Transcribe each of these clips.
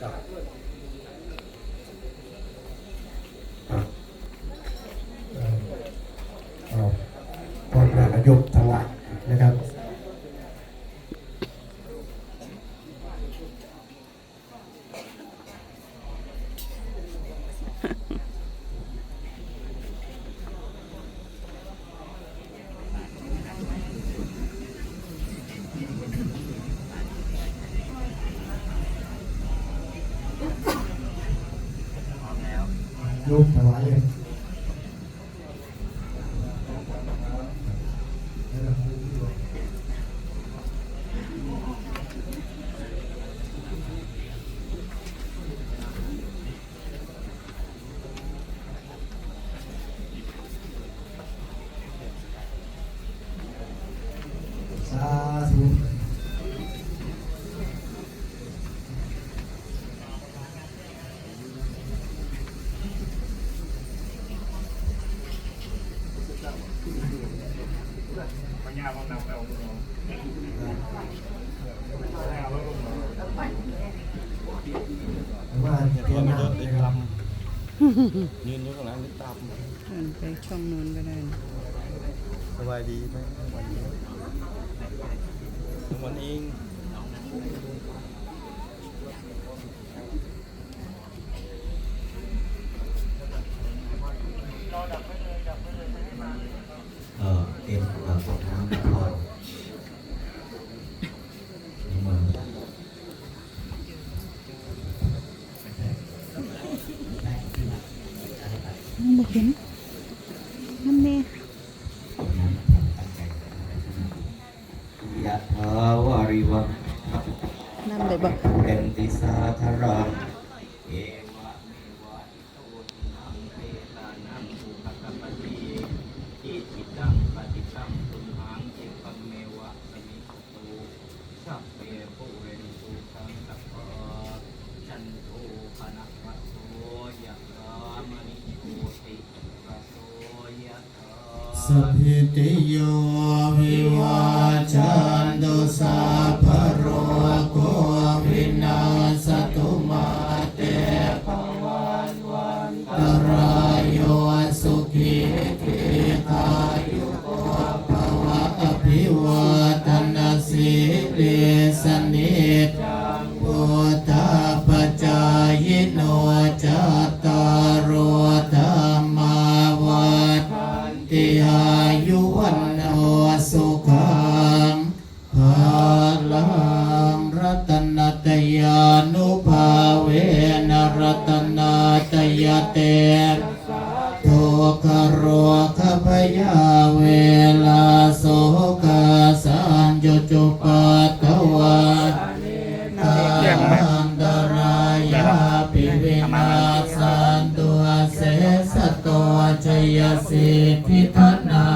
ครับเอาตอนนายก รูปถวายเลย ยืนอยู่ข้างหลังหรือตามหันไปช่องนู้นก็ได้สบายดีไหมวันนี้วันเอง 嗯 สัพพิติโยวิวาจันตุสาภโรโกวินาสตุมาเตภวันวันตระ คโรคพยาเวลาโสกาสัญญจุปตวันตันตรายาปิวินาสันตุเสสตวัชยสิพิทนา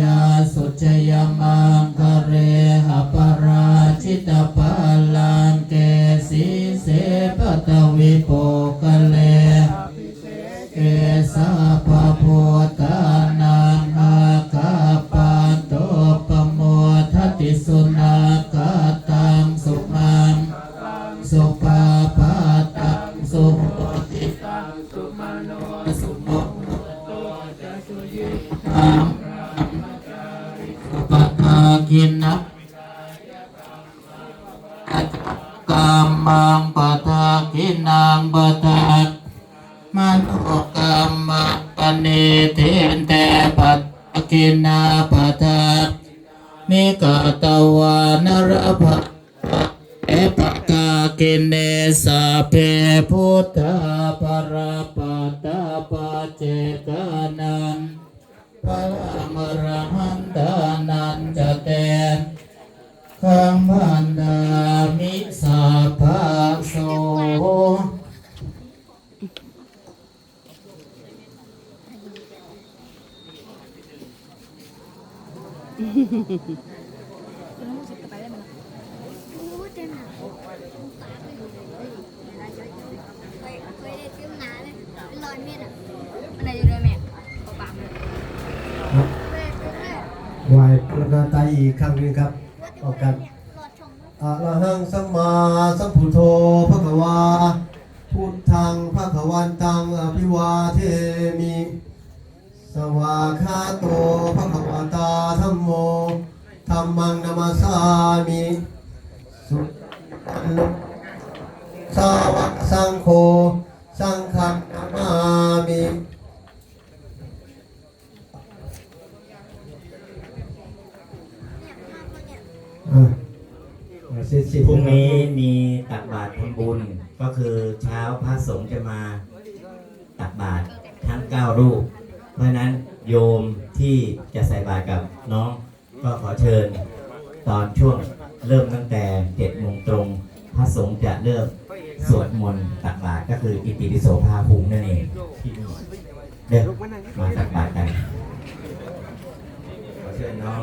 ยาสุจยมังคเรหปราชิตาปาลังเกสีเสปตวิโปกเล นนะกรรมังปะทากินังปะทามโนกรรมปณิเทนแต่ปัตกินาปะทามิกาตวานรภะเอปะกากินเนสะเพพุทธาปรปัตาปะเจกานันพระมรหัน ตานันจะเตนขังมันดามิสาภาโสเคยเคยได้ซื้อมาเลยเป็นรอยเม็ดอะอันไหนอยู่ด้วยแม่เอาปากเลยเคยซื้อเลย ไหวพระนาตาย อีกครั้งหนึงครับออกกันอะระหังสัมมาสัมพุทโธพระขวาพุทธังพระขวันตังอภิวาเทมิ สวาคาโตพระขวตาธัมโมธัมมังนามาสามิสุสาวกสังโฆสังฆังนามามิ เสร็จสิ้นพรุ่งแล้วนี้มีตักบาตรทำบุญก็คือเช้าพระสงฆ์จะมาตักบาตรทั้ง9รูป เพราะฉะนั้นโยมที่จะใส่บาตรกับน้อง ก็ขอเชิญตอนช่วงเริ่มตั้งแต่7โมงตรง พระสงฆ์จะเริ่มสวดมนต์ตักบาตรก็คืออิติปิโสภาภูมินั่นเองที่นี่เดินมาตักบาตรกันขอเชิญน้อง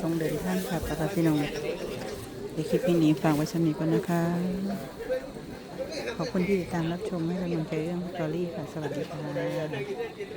ทรงเดินทานค่ะปะทาพี่น้องในคลิปนี้นี้ฝากไว้สำนีก่อนนะคะ ขอบคุณที่ติดตามรับชมให้กำลังใจเรื่องสตอรี่ค่ะ สวัสดีค่ะ